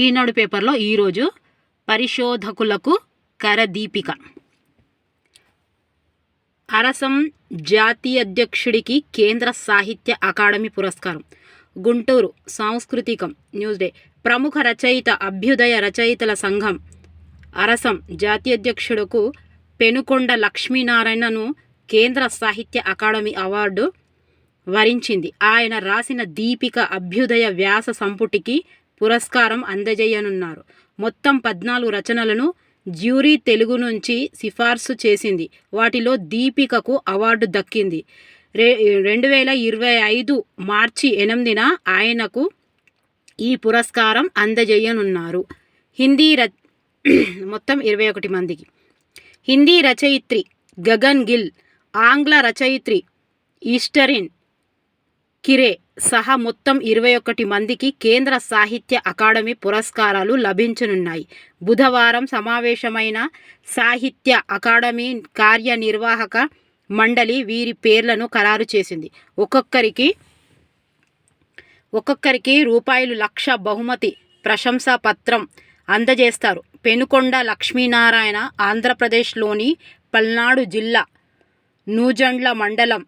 ఈనాడు పేపర్లో ఈరోజు పరిశోధకులకు కరదీపిక అరసం జాతీయ అధ్యక్షుడికి కేంద్ర సాహిత్య అకాడమీ పురస్కారం. గుంటూరు సాంస్కృతికం న్యూస్ డే. ప్రముఖ రచయిత అభ్యుదయ రచయితల సంఘం. అరసం జాతీయ అధ్యక్షుడుకు పెనుకొండ లక్ష్మీనారాయణను కేంద్ర సాహిత్య అకాడమీ అవార్డు వరించింది. ఆయన రాసిన దీపిక అభ్యుదయ వ్యాస సంపుటికి పురస్కారం అందజేయనున్నారు. మొత్తం పద్నాలుగు రచనలను జ్యూరీ తెలుగు నుంచి సిఫార్సు చేసింది. వాటిలో దీపికకు అవార్డు దక్కింది. రే రెండు వేల ఇరవై ఐదు మార్చి ఎనిమిదిన ఆయనకు ఈ పురస్కారం అందజేయనున్నారు. హిందీ ర మొత్తం ఇరవై ఒకటి మందికి. హిందీ రచయిత్రి గగన్ గిల్ ఆంగ్ల రచయిత్రి ఈస్టరిన్ కిరే సహా మొత్తం ఇరవై ఒకటి మందికి కేంద్ర సాహిత్య అకాడమీ పురస్కారాలు లభించనున్నాయి. బుధవారం సమావేశమైన సాహిత్య అకాడమీ కార్యనిర్వాహక మండలి వీరి పేర్లను ఖరారు చేసింది. ఒక్కొక్కరికి ఒక్కొక్కరికి రూపాయలు లక్ష బహుమతి ప్రశంసా పత్రం అందజేస్తారు. పెనుకొండ లక్ష్మీనారాయణ ఆంధ్రప్రదేశ్లోని పల్నాడు జిల్లా నూజండ్ల మండలం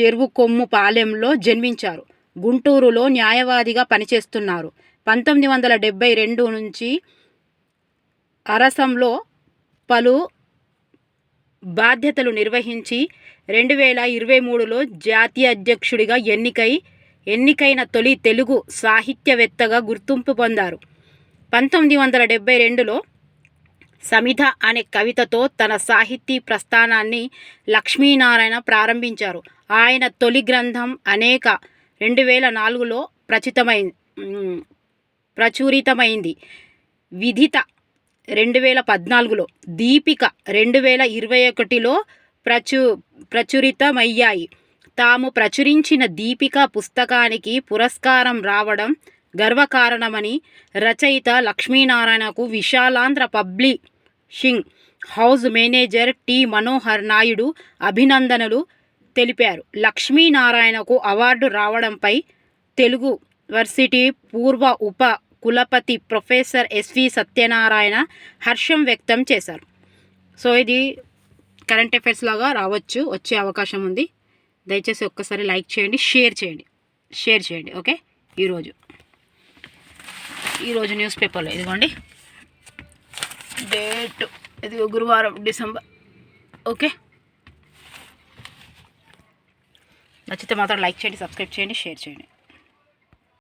చెరువు కొమ్ము పాలెంలో జన్మించారు. గుంటూరులో న్యాయవాదిగా పనిచేస్తున్నారు. పంతొమ్మిది వందల డెబ్భై రెండు నుంచి అరసంలో పలు బాధ్యతలు నిర్వహించి రెండు వేల ఇరవై మూడులో జాతీయ అధ్యక్షుడిగా ఎన్నికై ఎన్నికైన తొలి తెలుగు సాహిత్యవేత్తగా గుర్తింపు పొందారు. పంతొమ్మిది వందల డెబ్భై రెండులో సమిధ అనే కవితతో తన సాహితీ ప్రస్థానాన్ని లక్ష్మీనారాయణ ప్రారంభించారు. ఆయన తొలి గ్రంథం అనేక రెండు వేల నాలుగులో ప్రచురితమై ప్రచురితమైంది. విధిత రెండు వేల పద్నాలుగులో దీపిక రెండు వేల ఇరవై ఒకటిలో ప్రచు ప్రచురితమయ్యాయి. తాము ప్రచురించిన దీపిక పుస్తకానికి పురస్కారం రావడం గర్వకారణమని రచయిత లక్ష్మీనారాయణకు Visalandhra publishing house manager T. Manohar Naidu అభినందనలు తెలిపారు. లక్ష్మీనారాయణకు అవార్డు రావడంపై తెలుగు వర్సిటీ పూర్వ ఉప కులపతి ప్రొఫెసర్ ఎస్వి సత్యనారాయణ హర్షం వ్యక్తం చేశారు. సో ఇది కరెంట్ అఫైర్స్ లాగా రావచ్చు వచ్చే అవకాశం ఉంది. దయచేసి ఒక్కసారి లైక్ చేయండి షేర్ చేయండి షేర్ చేయండి ఓకే? ఈరోజు ఈరోజు న్యూస్ పేపర్లో ఇదిగోండి. డేట్. ఇది గురువారం డిసెంబర్. ఓకే? నచ్చితే మాత్రం లైక్ చేయండి సబ్స్క్రైబ్ చేయండి షేర్ చేయండి.